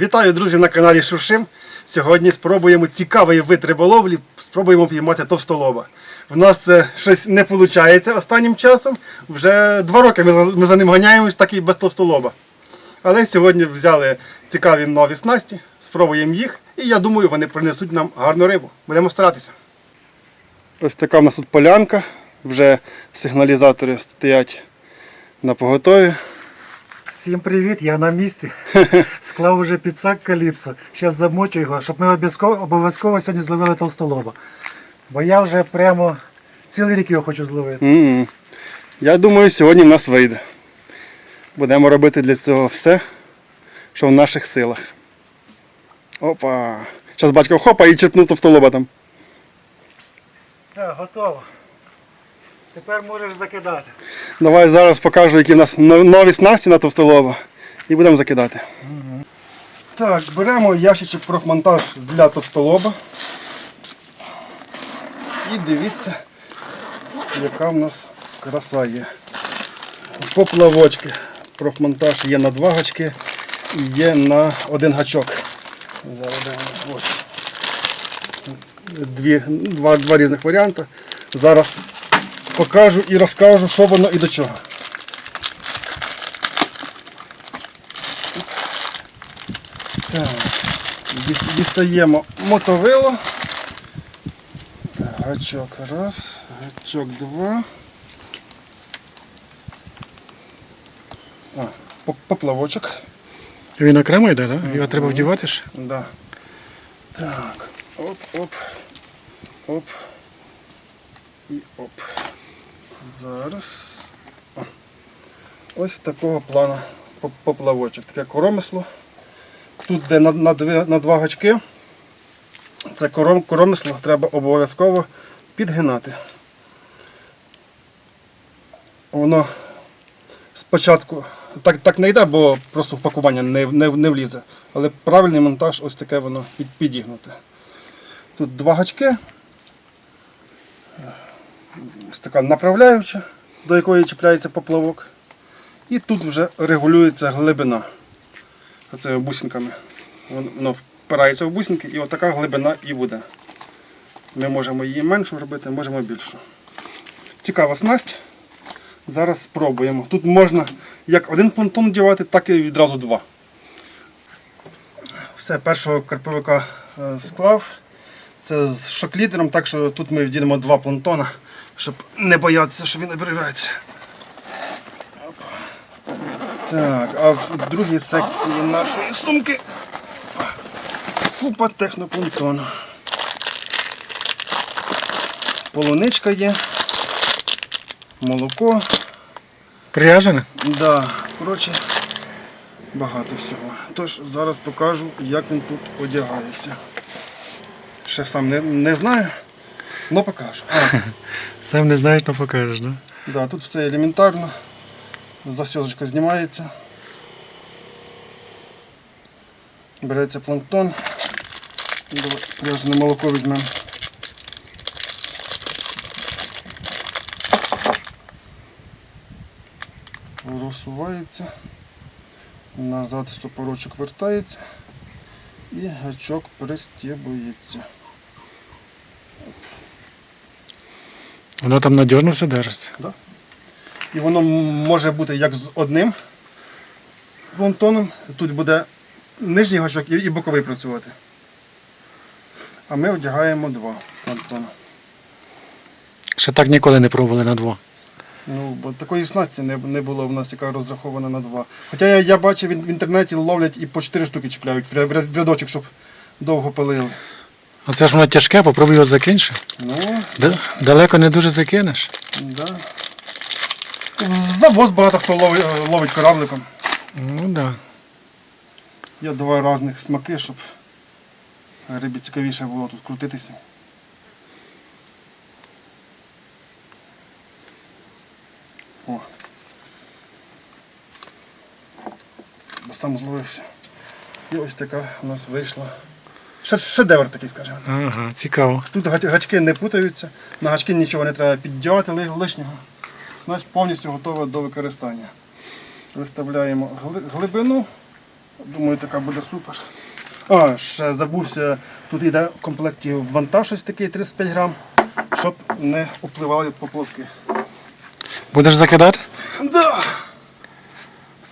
Вітаю, друзі, на каналі Шуршим. Сьогодні спробуємо цікавий вид риболовлі, спробуємо піймати товстолоба. В нас це щось не виходить останнім часом. Вже два роки ми, за- ним ганяємось, так і без товстолоба. Але сьогодні взяли цікаві нові снасті, спробуємо їх, і я думаю, вони принесуть нам гарну рибу. Будемо старатися. Ось така в нас тут полянка. Вже сигналізатори стоять на поготові. Всім привіт, я на місці. Склав уже підсак каліпсо. Зараз замочу його, щоб ми обов'язково обов'язково сьогодні зловили толстолоба. Бо я вже прямо цілий рік його хочу зловити. М-м. Я думаю, сьогодні в нас вийде. Будемо робити для цього все, що в наших силах. Опа. Зараз батько хопа і черпнув товстолоба там. Все, готово. Тепер можеш закидати. Давай зараз покажу, які в нас нові снасті на товстолоба. І будемо закидати. Так, беремо ящичок профмонтаж для товстолоба. І дивіться, яка в нас краса є. Поплавочки. Профмонтаж є на два гачки і є на один гачок. Ось. Дві, два, два різних варіанти. Зараз покажу і розкажу, що воно і до чого. Так. діс- Дістаємо мотовило. Гачок раз, гачок два. А, поплавочок. Він окремо йде, так? Його треба вдівати ж. Да. Так. Оп, оп. Оп. І оп. Зараз. О. Ось такого плану поплавочок. Таке коромисло. Тут де на, на, дві, на два гачки. Це кором, коромисло треба обов'язково підгинати. Воно спочатку так, так не йде, бо просто в не, не, не влізе. Але правильний монтаж ось таке воно під, підігнуте. Тут два гачки. Така направляюча, до якої чіпляється поплавок. І тут вже регулюється глибина. Оце бусинками. Воно впирається в бусинки і отака глибина і буде. Ми можемо її меншу робити, можемо більшу. Цікава снасть. Зараз спробуємо. Тут можна як один понтон дівати, так і відразу два. Все, першого карповика е, склав. Це з шоклідером, так що тут ми вдінемо два понтона, щоб не боятися, що він обривається. Так, а в другій секції нашої сумки купа технопонтону. Полуничка є, молоко. Пряжене? Да, коротше, багато всього. Тож зараз покажу, як він тут одягається. Ще сам не, не знаю, але покажу. А, Сам не знаєш, то покажеш, так? да, тут все елементарно. Засьозочка знімається. Береться планктон. Пляжне молоко візьмемо. Розсувається. Назад стопорочок вертається і гачок пристібується. Воно там надіжно все держиться. Да? І воно може бути як з одним понтоном. Тут буде нижній гачок і, боковий працювати. А ми одягаємо два понтона. Ще так ніколи не пробували на дво. Ну, бо такої снасті не, не було в нас, яка розрахована на два. Хоча я, я бачив в інтернеті ловлять і по чотири штуки чіпляють в ря- в ря- в рядочок, щоб довго пилили. А це ж воно тяжке, попробуй його закинеш. Ну, Д- далеко не дуже закинеш. да. Завоз багато хто ловить, ловить корабликом. Ну так. Да. Є два різних смаки, щоб рибі цікавіше було тут крутитися. О. Бо сам зловився. І ось така у нас вийшла. Ше- Шедевр такий, скажімо. Ага, цікаво. Тут гачки не путаються, на гачки нічого не треба піддівати ли- лишнього. У нас повністю готова до використання. Виставляємо глибину Думаю, така буде супер. А, ще забувся, тут йде в комплекті вантаж ось такий 35 грам, щоб не впливали поплавки. Будеш закидати? Да.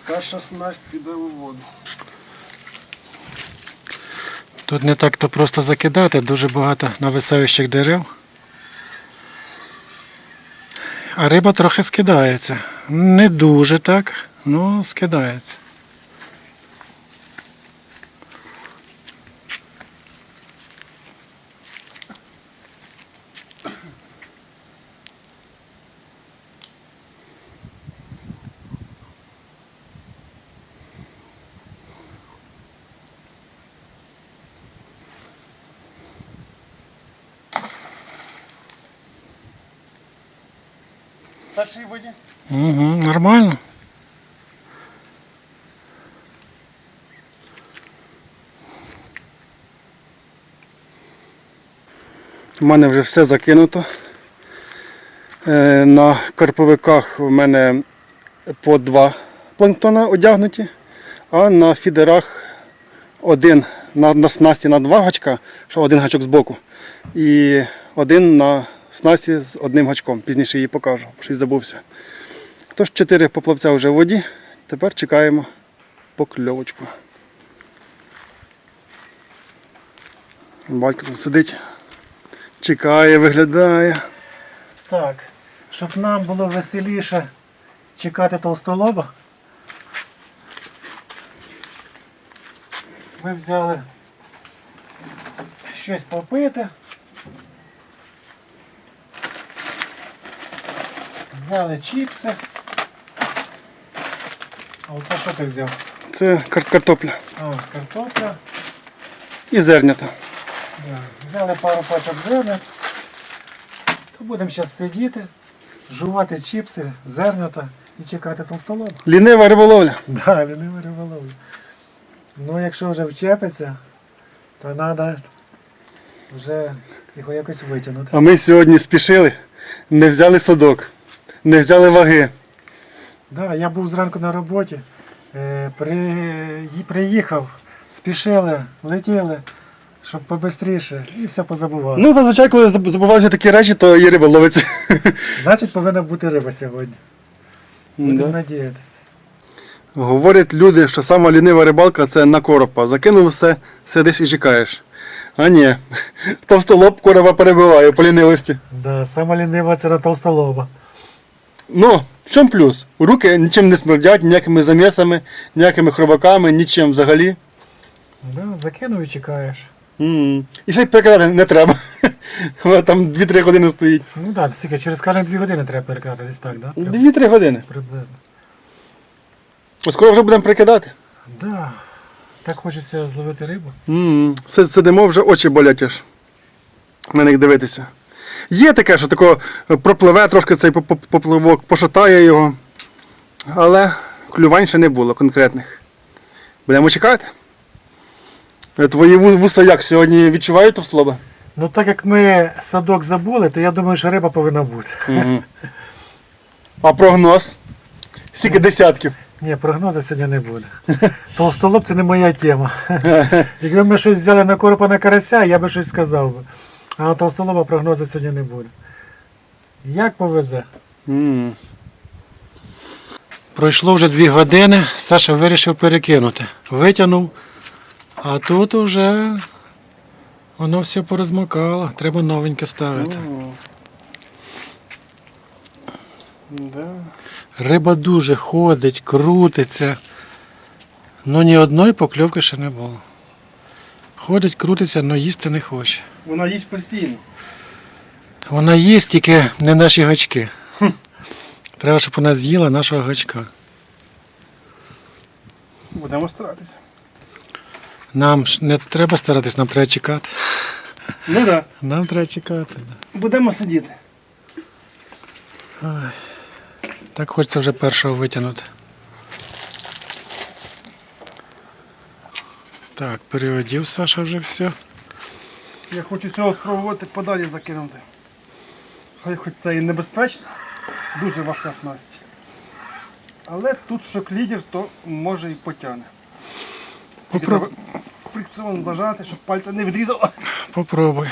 Перша снасть піде у воду. Тут не так то просто закидати, дуже багато нависаючих дерев. А риба трохи скидається. Не дуже так, але скидається. Першій воді. Угу, нормально. У мене вже все закинуто. Е, На карповиках в мене по два планктона одягнуті, а на фідерах один на, на снасті на два гачка, що один гачок збоку, і один на снасті з одним гачком. Пізніше її покажу, щось забувся. Тож чотири поплавця вже в воді. Тепер чекаємо покльовочку. Батько тут сидить, чекає, виглядає. Так, щоб нам було веселіше чекати толстолоба, ми взяли щось попити. Взяли чіпси. А оце що ти взяв? Це кар- картопля А, картопля. і зернята. Да. Взяли пару пачок зерна. То будемо зараз сидіти, жувати чіпси, зернята і чекати толстолоба. Лінива риболовля. Да, лінивий риболовля. Ну, якщо вже вчепиться, то треба вже його якось витягнути. А ми сьогодні спішили, не взяли садок, не взяли ваги. Да, я був зранку на роботі, е, при... приїхав, спішили, летіли, щоб побистріше, і все позабували. Ну, зазвичай, коли заб- забуваються такі речі, то і риба ловиться. Значить, повинна бути риба сьогодні. Будемо Да. надіятися. Говорять люди, що сама лінива рибалка це на коропа. Закинув все, сидиш і чекаєш. А ні, товстолоб короба перебиває по лінивості. Да, сама лінива це на толстолоба. Ну, в чому плюс? Руки нічим не смердять, ніякими замісами, ніякими хробаками, нічим взагалі. Да, закинув і чекаєш. М. І ще й перекидати не треба. Вона там 2-3 години стоїть. Ну так, да, через кожні дві години треба перекидати десь так, да? Треба, 2-3 години. приблизно. Скоро вже будемо прикидати. Да. Так хочеться зловити рибу. М, си- Сидимо, вже очі болять аж. На них дивитися. Є таке, що тако пропливе трошки цей поп- поп- попливок, пошатає його. Але клювань ще не було конкретних. Будемо чекати. Е, Твої вуса як сьогодні відчувають товслоба? Ну так як ми садок забули, то я думаю, що риба повинна бути. А прогноз? Скільки десятків. Ні, прогнозу сьогодні не буде. Толстолоб це не моя тема. Якби ми щось взяли на коропа на карася, я би щось сказав би. А на толстолоба прогнозу сьогодні не буде. Як повезе? М. Пройшло вже дві години, Саша вирішив перекинути. Витягнув, а тут вже воно все порозмокало, треба новеньке ставити. О. Да. Риба дуже ходить, крутиться. Ну ні одної покльовки ще не було. Ходить, крутиться, але їсти не хоче. Вона їсть постійно. Вона їсть тільки не наші гачки. Треба, щоб вона з'їла нашого гачка. Будемо старатися. Нам ж не треба старатись, нам треба чекати. Ну так. Да. Нам треба чекати. да. Будемо сидіти. Ой. Так хочеться вже першого витягнути. Так, переодів Саша вже все. Я хочу цього спробувати подалі закинути. Хай хоч це і небезпечно, дуже важка снасть. Але тут що клідів, то може і потягне. Попроб- фрикціон зажати, щоб пальця не відрізало. Попробуй.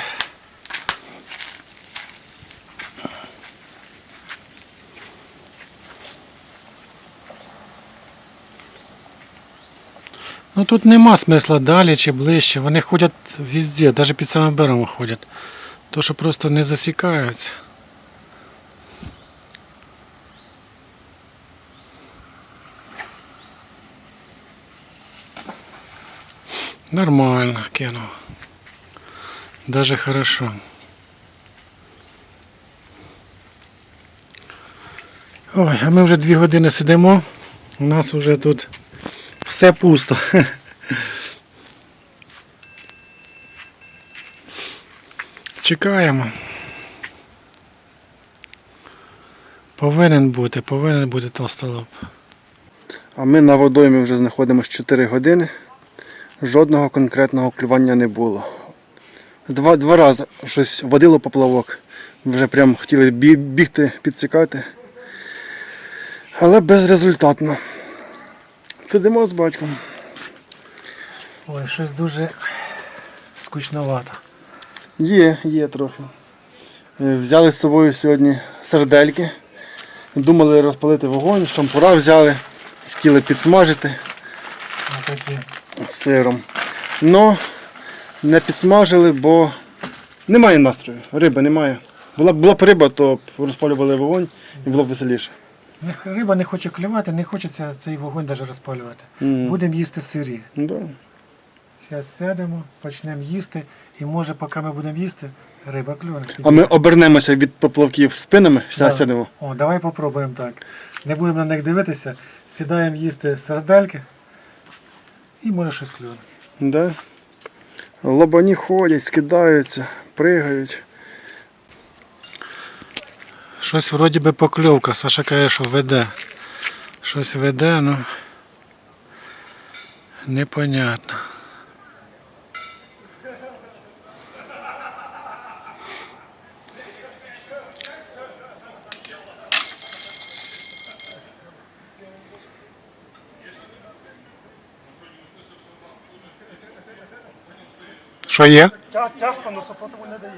Ну тут нема смисла далі чи ближче. Вони ходять везде, навіть під самим берегом ходять. То що просто не засікаються. Нормально кинул. Даже хорошо. Ой, а ми вже дві години сидимо. У нас вже тут все пусто. Чекаємо. Повинен бути, повинен бути толстолоб. А ми на водоймі вже знаходимося 4 години. Жодного конкретного клювання не було. Два, два рази щось водило поплавок. Вже прям хотіли бігти, підсікати. Але безрезультатно. Сидимо з батьком. Ой, щось дуже скучновато. Є, є трохи. Е, Взяли з собою сьогодні сердельки. Думали розпалити вогонь, шампура взяли, хотіли підсмажити з сиром. Но не підсмажили, бо немає настрою. Риби немає. Була, б- була б риба, то б розпалювали вогонь і було б веселіше. Риба не хоче клювати, не хочеться цей вогонь навіть розпалювати. М. Будемо їсти сирі. Да. Зараз сядемо, почнемо їсти, і може, поки ми будемо їсти, риба клюне. А ми обернемося від поплавків спинами, Да. зараз сидимо. О, давай попробуємо так. Не будемо на них дивитися, сідаємо їсти сардельки і може щось клюне. Да. Лобані ходять, скидаються, пригають. Щось вроді би покльовка. Саша каже, що веде. Щось веде, ну непонятно. Що є? Тяжко, але супротиву не дає.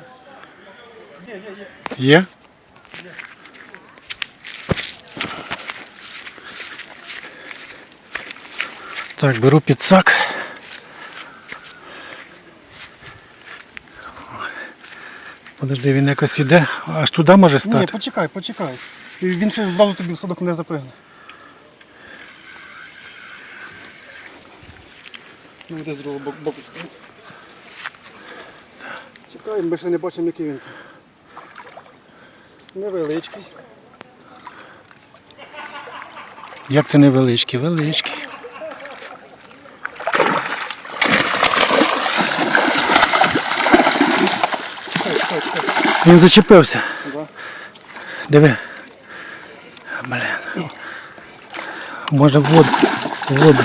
Є, є, є. Є? Так, беру підсак. Подожди, він якось іде. Аж туди може стати? Ні, почекай, почекай. І Він ще зразу тобі в садок не запригне. Ну, де з другого боку. Чекай, ми ще не бачимо, який він. Невеличкий. Як це невеличкий? Величкий. Він зачепився. Диви. Блін. Може в воду. В воду.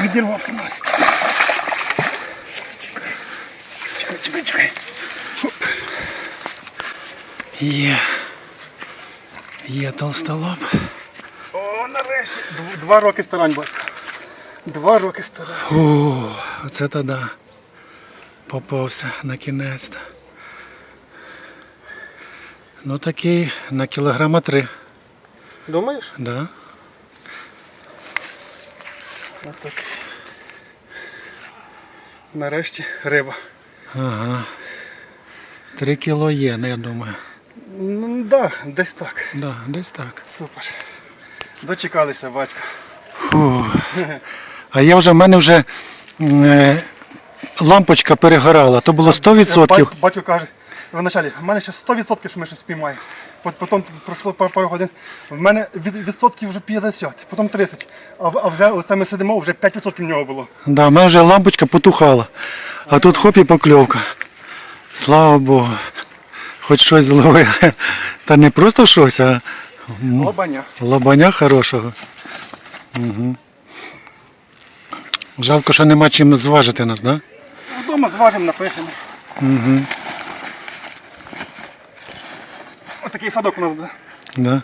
Відірвав снасть. Чекай, чекай, чекай. Є. Є толстолоб. О, нарешті. Дв- Два роки старань, батько. Два роки старань. О, оце тоді. Попався на кінець. Ну такий на кілограма три. Думаєш? Да. Отак. Нарешті риба. Ага. Три кіло є, ну, я думаю. Ну, да, десь так. Да, десь так. Супер. Дочекалися, батько. Фу. А я вже в мене вже е, лампочка перегорала. То було 100%. Батько, батько каже, в началі, в мене ще 100% що ми ще спіймаємо. Пот- Потім пройшло пару, пару годин. В мене від, відсотків вже 50, потім 30. А, в- а вже оце ми сидимо, вже 5% в нього було. Да, в мене вже лампочка потухала. А тут хоп і покльовка. Слава Богу. Хоч щось зловили. Та не просто щось, а Лобаня. лобаня хорошого. Угу. Жалко, що нема чим зважити нас, да? Вдома зважимо, напишемо. Угу. Ось такий садок у нас буде. Да.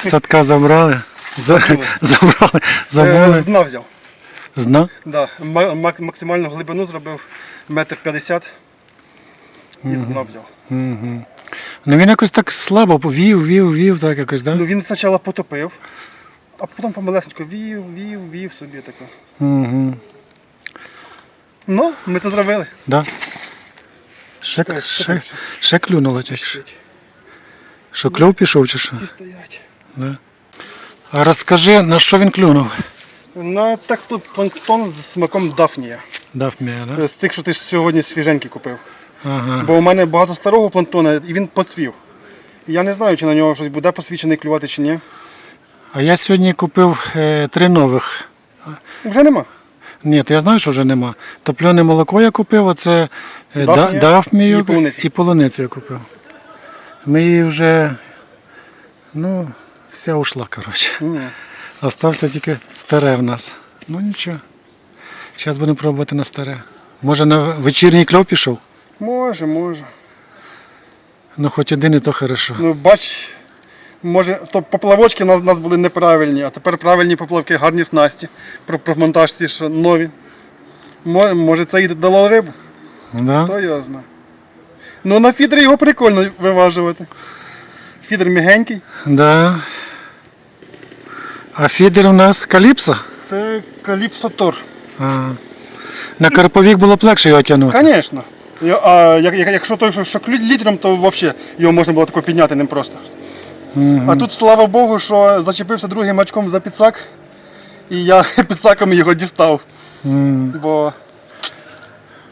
Садка забрали. За- Забрали, забули. Е, Дна взяв. Зна? Да. ма- мак- Максимальну глибину зробив метр п'ятдесят і з дна взяв. Угу. Ну він якось так слабо вів, вів, вів, так якось, да? Ну він спочатку потопив, а потім помалесенько вів, вів, вів собі тако. Угу. Ну, ми це зробили. Да. Ще, Чекай, ще, ще клюнуло тільки. що. Кльов пішов чи що? Всі стоять. Да. А розкажи, на що він клюнув? На так тут планктон з смаком Дафнія. Мені, да? З тих, що ти сьогодні свіженький купив. Ага. Бо у мене багато старого планктона і він поцвів. І я не знаю, чи на нього щось буде посвічений клювати чи ні. А я сьогодні купив е, три нових. Вже нема. Ні, то я знаю, що вже нема. Топлене молоко я купив, оце е, да- Дафнія і полуницю. і полуницю я купив. Ми її вже, ну, вся ушла, коротше. Ні. Остався тільки старе в нас. Ну нічого. Зараз будемо пробувати на старе. Може на вечірній кльов пішов? Може, може. Ну хоч один і то хорошо. Ну бач, може, то поплавочки у нас, у нас були неправильні, а тепер правильні поплавки, гарні снасті. Про, про монтаж ці ж нові. Може, може це і дало рибу? Да? То я знаю. Ну на фідері його прикольно виважувати. Фідер мігенький. Да. А фідер у нас каліпсо? Це каліпсотор. А. На карповік було б легше його тягнути. Звісно. А як, як- якщо той, що, що клю- літром, то взагалі його можна було тако підняти ним просто. А тут, слава Богу, що зачепився другим мачком за підсак, і я підсаком його дістав. Бо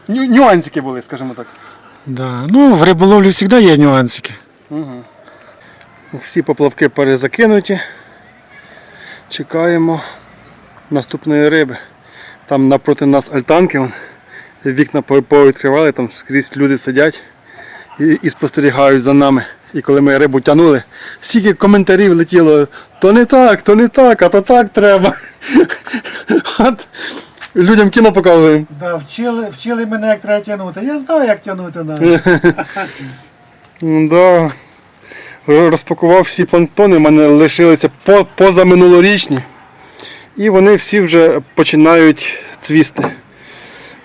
ню- нюансики були, скажімо так. Да. Ну, в риболовлі завжди є нюансики. Угу. Всі поплавки перезакинуті. Чекаємо наступної риби. Там напроти нас альтанки, вон, вікна по- повідкривали, там скрізь люди сидять і, і спостерігають за нами. І коли ми рибу тягнули, стільки коментарів летіло, то не так, то не так, а то так треба. От, людям кіно показуємо. Да, вчили, вчили мене, як треба тягнути. Я знаю, як тягнути навіть. Да. Розпакував всі планктони, в мене лишилися по, позаминулорічні. І вони всі вже починають цвісти.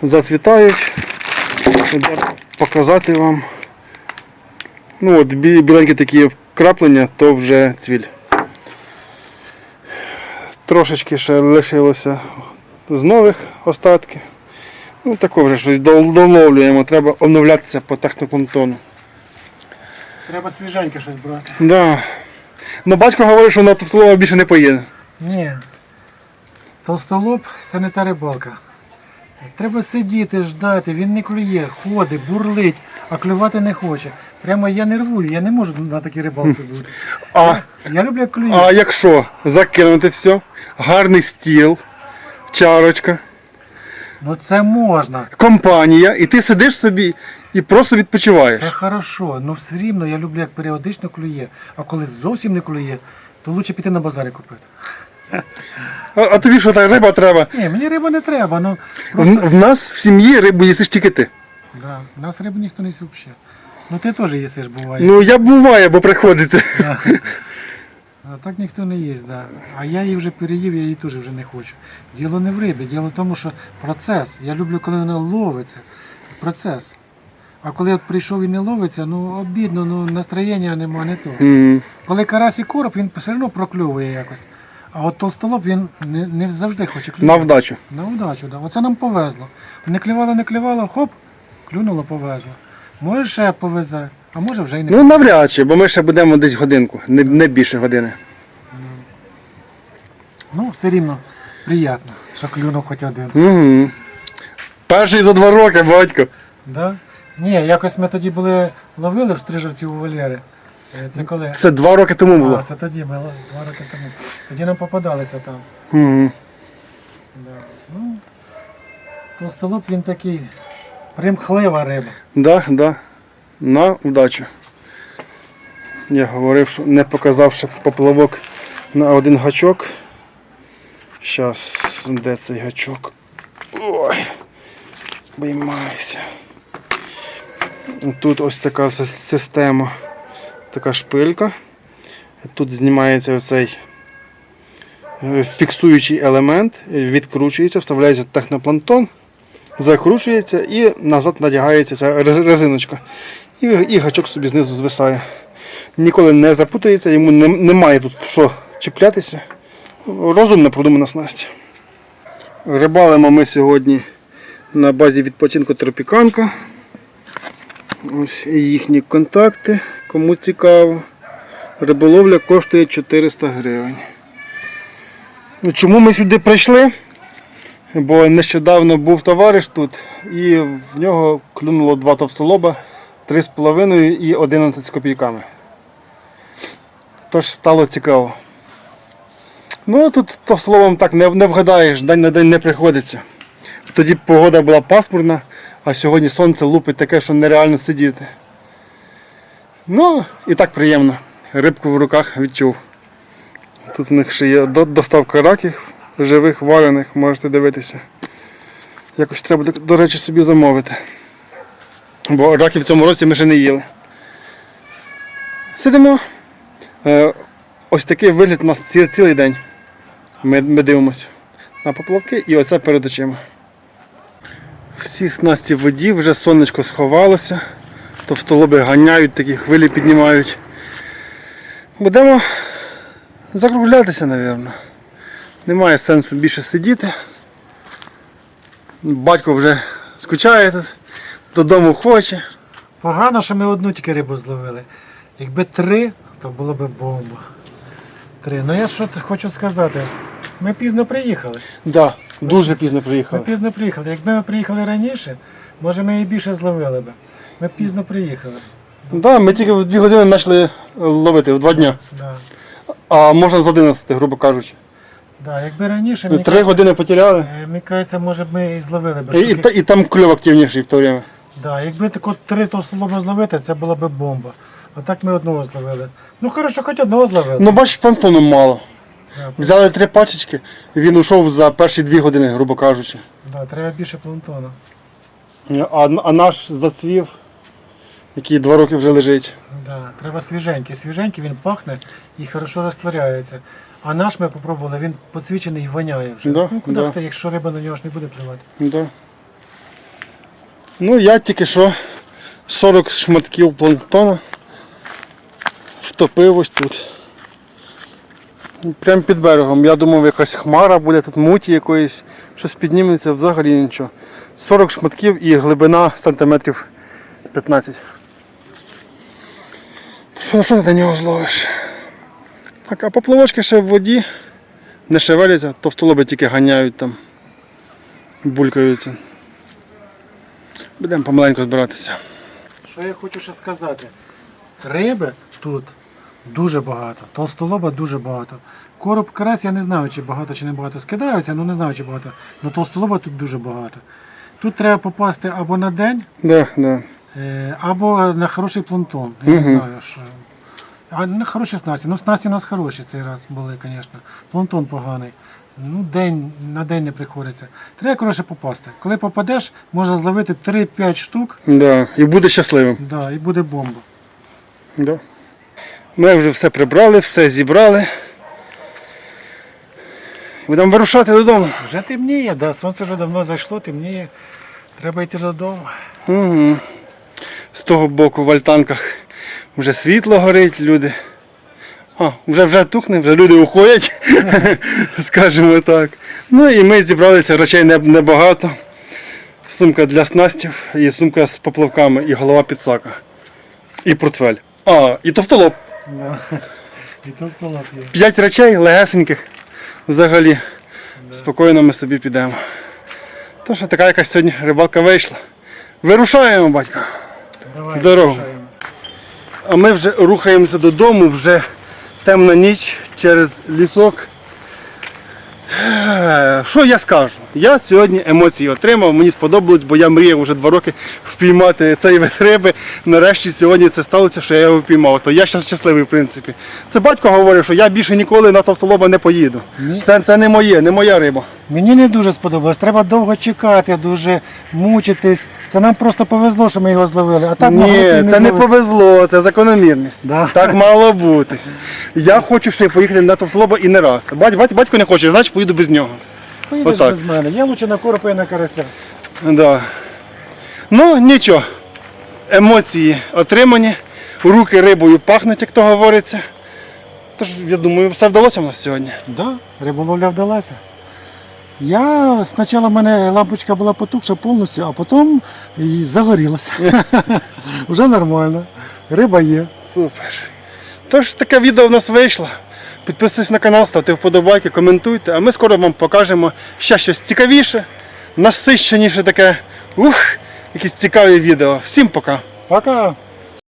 Зацвітають. Показати вам. Ну от біленькі такі вкраплення, то вже цвіль. Трошечки ще лишилося з нових остатки. Ну, таке вже щось доловлюємо, треба оновлятися по технопланктону. Треба свіженьке щось брати. Да. Ну батько говорить, що на Товстолова більше не поїде. Ні. Толстолоб це не та рибалка. Треба сидіти, ждати, він не клює, ходить, бурлить, а клювати не хоче. Прямо я нервую, я не можу на такій рибалці бути. А, Я люблю як клює. а якщо закинути все, гарний стіл, чарочка, Ну це можна. компанія, і ти сидиш собі і просто відпочиваєш. Це хорошо, але все рівно я люблю, як періодично клює. А коли зовсім не клює, то краще піти на базарі купити. А, а тобі що та риба треба? Ні, мені риба не треба, ну В, в нас в сім'ї рибу їсиш тільки ти. да, у нас рибу ніхто не їсть взагалі. Ну ти теж їсиш, буває. Ну я буває, бо приходиться. А так ніхто не їсть, да. А я її вже переїв, я її теж вже не хочу. Діло не в рибі, діло в тому, що процес. Я люблю, коли вона ловиться. Процес. А коли от прийшов і не ловиться, ну обідно, ну настроєння нема, не то. М, Коли карась і короб, він все одно прокльовує якось. А от толстолоб він не, не завжди хоче На вдачу. На удачу, да. Оце нам повезло. Не клювало, не клювало, хоп, клюнуло, повезло. Може ще повезе, а може вже й не Ну навряд чи, бо ми ще будемо десь годинку, не, не більше години. Ну, все рівно приємно, що клюнув хоч один. Угу. Перший за два роки, батько. Да? Ні, якось ми тоді були ловили в Стрижівці у Валєри. Е, Це коли? Це два роки тому А, було. це тоді, лов- два роки тому. Тоді нам попадалися там. Угу. Да. Ну, толстолоб він такий примхлива риба. Да, да. На удачу. Я говорив, що не показавши поплавок на один гачок. Щас, де цей гачок? Ой, виймайся. Тут ось така система, така шпилька. Тут знімається оцей е, фіксуючий елемент, відкручується, вставляється технопланктон, закручується і назад надягається ця резиночка. І, і гачок собі знизу звисає. Ніколи не запутається, йому не- немає тут що чіплятися. Розумно продумана снасть. Рибалимо ми сьогодні на базі відпочинку Тропіканка. Ось їхні контакти, кому цікаво. Риболовля коштує 400 гривень. Ну, Чому ми сюди прийшли? Бо нещодавно був товариш тут і в нього клюнуло два товстолоба 3,5 і 11 з копійками. Тож стало цікаво. Ну тут товстолобом так не, не вгадаєш, день на день не приходиться. Тоді погода була пасмурна, а сьогодні сонце лупить таке, що нереально сидіти. Ну, і так приємно. Рибку в руках відчув. Тут у них ще є доставка раків живих, варених, можете дивитися. Якось треба, до- речі, собі замовити. Бо раків в цьому році ми ще не їли. Сидимо. Е, ось такий вигляд у нас ці- цілий день. Ми, ми дивимося на поплавки і оце перед очима. Всі снасті воді, вже сонечко сховалося, товстолоби ганяють, такі хвилі піднімають. Будемо закруглятися, мабуть. Немає сенсу більше сидіти. Батько вже скучає тут, додому хоче. Погано, що ми одну тільки рибу зловили. Якби три, то було б бомба. Три. Ну я що хочу сказати. Ми пізно приїхали. Да, дуже пізно Ми приїхали. пізно приїхали. Якби ми приїхали раніше, може ми і більше зловили б. Ми пізно приїхали. Да, ми тільки в 2 години почали ловити в 2 дня. Да. А можна з 11, грубо кажучи. Да. Якби раніше, мені, Три години потеряли. е, мені кажеться, може б ми і зловили б. І, і, та- і там кльов активніший в то время. Да, якби тако три товстолоба зловити, це була б бомба. А так ми одного зловили. Ну хорошо, хоч одного зловили. Ну бачиш, планктону мало. Да, Взяли три пачечки, він ушов за перші дві години, грубо кажучи. да, треба більше планктону. А, а наш зацвів, який два роки вже лежить. Да, треба свіженький. Свіженький він пахне і хорошо розтворяється. А наш ми попробували, він поцвічений і воняє вже. Да, ну, куди да. ти, якщо риба на нього ж не буде плювати. Да. Ну, я тільки що 40 шматків планктона втопив ось тут. Прямо під берегом. Я думав, якась хмара буде, тут муті якоїсь, щось підніметься, взагалі нічого. 40 шматків і глибина сантиметрів 15. Що, що ти на нього зловиш? Так, а поплавочки ще в воді не шевеляться, товстолоби тільки ганяють там, булькаються. Будемо помаленьку збиратися. Що я хочу ще сказати? Риби тут дуже багато, толстолоба дуже багато. Короб карась, я не знаю, чи багато чи не багато скидаються, ну не знаю, чи багато. Але толстолоба тут дуже багато. Тут треба попасти або на день, Да, да. Е, Або на хороший планктон. Я не знаю, що. А на хороші снасті. Ну, снасті у нас хороші цей раз були, звісно. Планктон поганий. Ну, день на день не приходиться. Треба коротше попасти. Коли попадеш, можна зловити 3-5 штук, Да. І буде щасливим. да, і буде бомба. Да. Ми вже все прибрали, все зібрали. Будемо вирушати додому. Вже темніє, да, сонце вже давно зайшло, темніє. Треба йти додому. Угу. З того боку в альтанках вже світло горить, люди. А, вже вже тухне, вже люди уходять, скажімо так. Ну і ми зібралися речей небагато. Сумка для снастів, і сумка з поплавками, і голова підсака. І портфель. А, і товстолоб. І то є. П'ять речей легесеньких. Взагалі. Спокійно ми собі підемо. Тож така якась сьогодні рибалка вийшла. Вирушаємо, батько. Давай, Дорогу. рушаємо. А ми вже рухаємося додому, вже темна ніч через лісок. Що я скажу? Я сьогодні емоції отримав, мені сподобалось, бо я мріяв вже два роки впіймати цей вид риби. Нарешті сьогодні це сталося, що я його впіймав. То я щас щасливий, в принципі. Це батько говорив, що я більше ніколи на товстолоба не поїду. Це, це не моє, не моя риба. Мені не дуже сподобалось. Треба довго чекати, дуже мучитись. Це нам просто повезло, що ми його зловили. А так могли б і Ні, це не зловити. повезло, це закономірність. Да. Так мало бути. Я хочу ще поїхати на товстолоба і не раз. Бать, бать, батько не хоче, значить поїду без нього. Поїдеш Отак. без мене. Я лучше на коропа і на карася. Да. Ну, нічого. Емоції отримані, руки рибою пахнуть, як то говориться. Тож, я думаю, все вдалося в нас сьогодні. Да, риболовля вдалася. Я спочатку в мене лампочка була потухша повністю, а потім і загорілася. Вже нормально. Риба є. Супер. Тож таке відео в нас вийшло. Підписуйтесь на канал, ставте вподобайки, коментуйте, а ми скоро вам покажемо ще щось цікавіше, насищеніше таке. Ух, якісь цікаві відео. Всім пока! Пока!